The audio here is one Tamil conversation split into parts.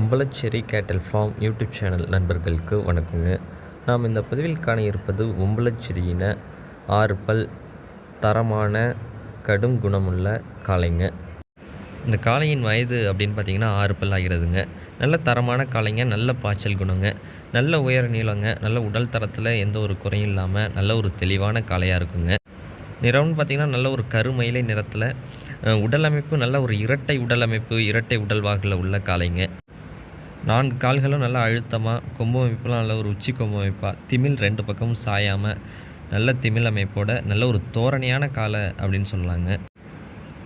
உம்பளச்சேரி கேட்டல் ஃபார்ம் யூடியூப் சேனல் நண்பர்களுக்கு வணக்கங்க. நாம் இந்த பதிவில் காண இருப்பது உம்பளச்சேரியின ஆறு பல் தரமான கடும் குணமுள்ள காளைங்க. இந்த காளையின் வயது அப்படின்னு பார்த்தீங்கன்னா ஆறு பல் ஆகிறதுங்க. நல்ல தரமான காளைங்க நல்ல பாய்ச்சல் குணங்க நல்ல உயர நீளங்க நல்ல உடல் தரத்தில் எந்த ஒரு குறையும் இல்லாமல் நல்ல ஒரு தெளிவான காளையாக இருக்குங்க. நிறம்னு பார்த்தீங்கன்னா நல்ல ஒரு கருமயிலை நிறத்தில் உடலமைப்பு உடல் அமைப்பு நல்ல ஒரு இரட்டை உடல் அமைப்பு இரட்டை உடல்வாகில் உள்ள காளைங்க. நான்கு கால்களும் நல்லா அழுத்தமாக கொம்பு அமைப்புலாம் நல்ல ஒரு உச்சி கொம்பு அமைப்பாக திமில் ரெண்டு பக்கமும் சாயாமல் நல்ல திமில் அமைப்போட நல்ல ஒரு தோரணையான காலை அப்படின்னு சொல்லலாங்க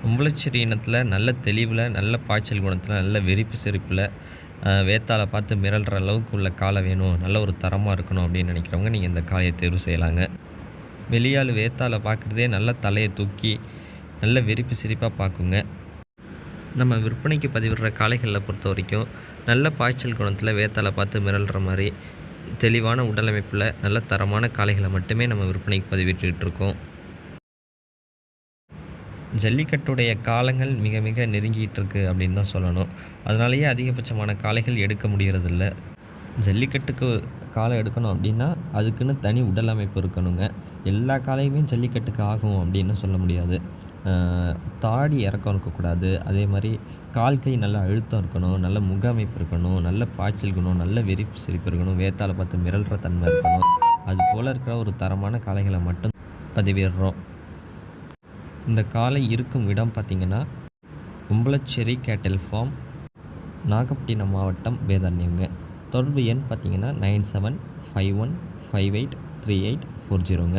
உம்பளச்சேரி இனத்தில் நல்ல தெளிவில் நல்ல பாய்ச்சல் குணத்தில் நல்ல வெறிப்பு செறிப்பில் வேத்தாலை பார்த்து மிரள்கிற அளவுக்கு உள்ள காலை வேணும் நல்ல ஒரு தரமாக இருக்கணும் அப்படின்னு நினைக்கிறவங்க நீங்கள் இந்த காளையை தேர்வு செய்யலாங்க. வெளியால் வேத்தாலை பார்க்குறதே நல்ல தலையை தூக்கி நல்ல வெறிப்பு சிரிப்பாக பார்க்குங்க. நம்ம விற்பனைக்கு பதிவிடுற காளைகளில் பொறுத்த வரைக்கும் நல்ல பாய்ச்சல் குணத்தில் வேத்தாளை பார்த்து மிரள்கிற மாதிரி தெளிவான உடலமைப்பில் நல்ல தரமான காளைகளை மட்டுமே நம்ம விற்பனைக்கு பதிவிட்டுக்கிட்டு இருக்கோம். ஜல்லிக்கட்டுடைய காலங்கள் மிக மிக நெருங்கிட்டு இருக்கு அப்படின்னு தான் சொல்லணும். அதனாலேயே அதிகபட்சமான காளைகள் எடுக்க முடியறதில்ல. ஜல்லிக்கட்டுக்கு காலை எடுக்கணும் அப்படின்னா அதுக்குன்னு தனி உடல் அமைப்பு இருக்கணுங்க. எல்லா காளையுமே ஜல்லிக்கட்டுக்கு ஆகும் அப்படின்னு சொல்ல முடியாது. தாடி இறக்கம் இருக்கக்கூடாது. அதே மாதிரி கால் கை நல்ல அழுத்தம் இருக்கணும் நல்ல முக அமைப்பு இருக்கணும் நல்ல பாய்ச்சல் இருக்கணும் நல்ல வெறிப்பு சிரிப்பு இருக்கணும் வேத்தாளை பார்த்து மிரள்ற தன்மை இருக்கணும். அது போல் இருக்கிற ஒரு தரமான காளைகளை மட்டும் பதிவிடுறோம். இந்த காளை இருக்கும் இடம் பார்த்திங்கன்னா உம்பளச்சேரி கேட்டல் ஃபார்ம் நாகப்பட்டினம் மாவட்டம் வேதாரண்யங்க. தொடர்பு எண் பார்த்திங்கன்னா nine seven five one five eight three eight four ஜீரோங்க.